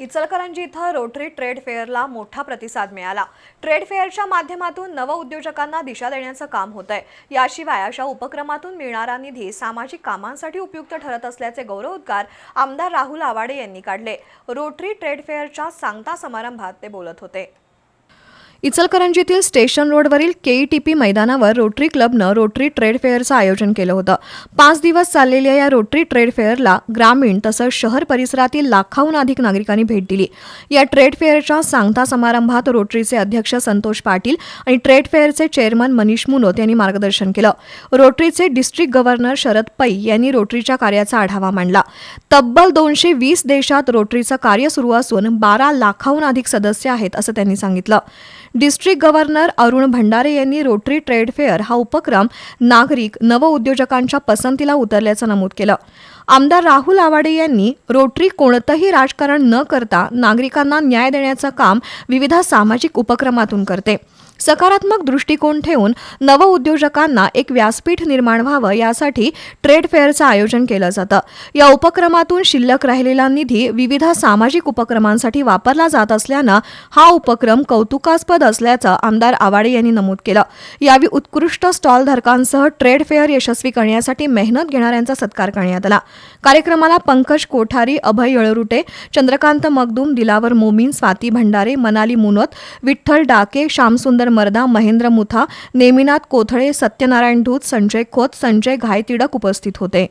इचलकरंजी इथं rotary trade फेअरला मोठा प्रतिसाद मिळाला. ट्रेड फेअरच्या माध्यमातून नवउद्योजकांना दिशा देण्याचं काम होत आहे याशिवाय अशा उपक्रमातून मिळणारा निधी सामाजिक कामांसाठी उपयुक्त ठरत असल्याचे गौरवोद्गार आमदार राहुल आवाडे यांनी काढले. रोटरी ट्रेड फेअरच्या सांगता समारंभात ते बोलत होते. इचलकरंजीतील स्टेशन रोडवरील केईटीपी मैदानावर रोटरी क्लबनं रोटरी ट्रेड फेअरचं आयोजन केलं होतं. पाच दिवस चाललेल्या या रोटरी ट्रेड फेअरला ग्रामीण तसंच शहर परिसरातील लाखाहून अधिक नागरिकांनी भेट दिली. या ट्रेड फेअरच्या सांगता समारंभात रोटरीचे अध्यक्ष संतोष पाटील आणि ट्रेड फेअरचे चेअरमन मनीष मुनोत यांनी मार्गदर्शन केलं. रोटरीचे डिस्ट्रिक्ट गव्हर्नर शरद पै यांनी रोटरीच्या कार्याचा आढावा मांडला. तब्बल दोनशे वीस देशात रोटरीचं कार्य सुरू असून बारा लाखाहून अधिक सदस्य आहेत असं त्यांनी सांगितलं. डिस्ट्रिक्ट गव्हर्नर अरुण भंडारे यांनी रोटरी ट्रेड फेअर हा उपक्रम नागरिक नवउद्योजकांच्या पसंतीला उतरल्याचं नमूद केलं. आमदार राहुल आवाडे यांनी रोटरी कोणतंही राजकारण न करता नागरिकांना न्याय देण्याचं काम विविध सामाजिक उपक्रमातून करते. सकारात्मक दृष्टिकोन ठेवून नवउद्योजकांना एक व्यासपीठ निर्माण व्हावं यासाठी ट्रेड फेअरचं आयोजन केलं जातं. या उपक्रमातून शिल्लक राहिलेला निधी विविध सामाजिक उपक्रमांसाठी वापरला जात असल्यानं हा उपक्रम कौतुकास्पद असल्याचं आमदार आवाडे यांनी नमूद केलं. यावेळी उत्कृष्ट स्टॉलधारकांसह ट्रेड फेअर यशस्वी करण्यासाठी मेहनत घेणाऱ्यांचा सत्कार करण्यात आला. कार्यक्रमाला पंकज कोठारी अभय यळरुटे चंद्रकांत मगदूम दिलावर मोमीन स्वाती भंडारे मनाली मुनोत विठ्ठल डाके श्यामसुंदर मर्दा महेंद्र मुथा नेमिनाथ कोथळे सत्यनारायण धूत संजय खोत संजय घायतिडक उपस्थित होते.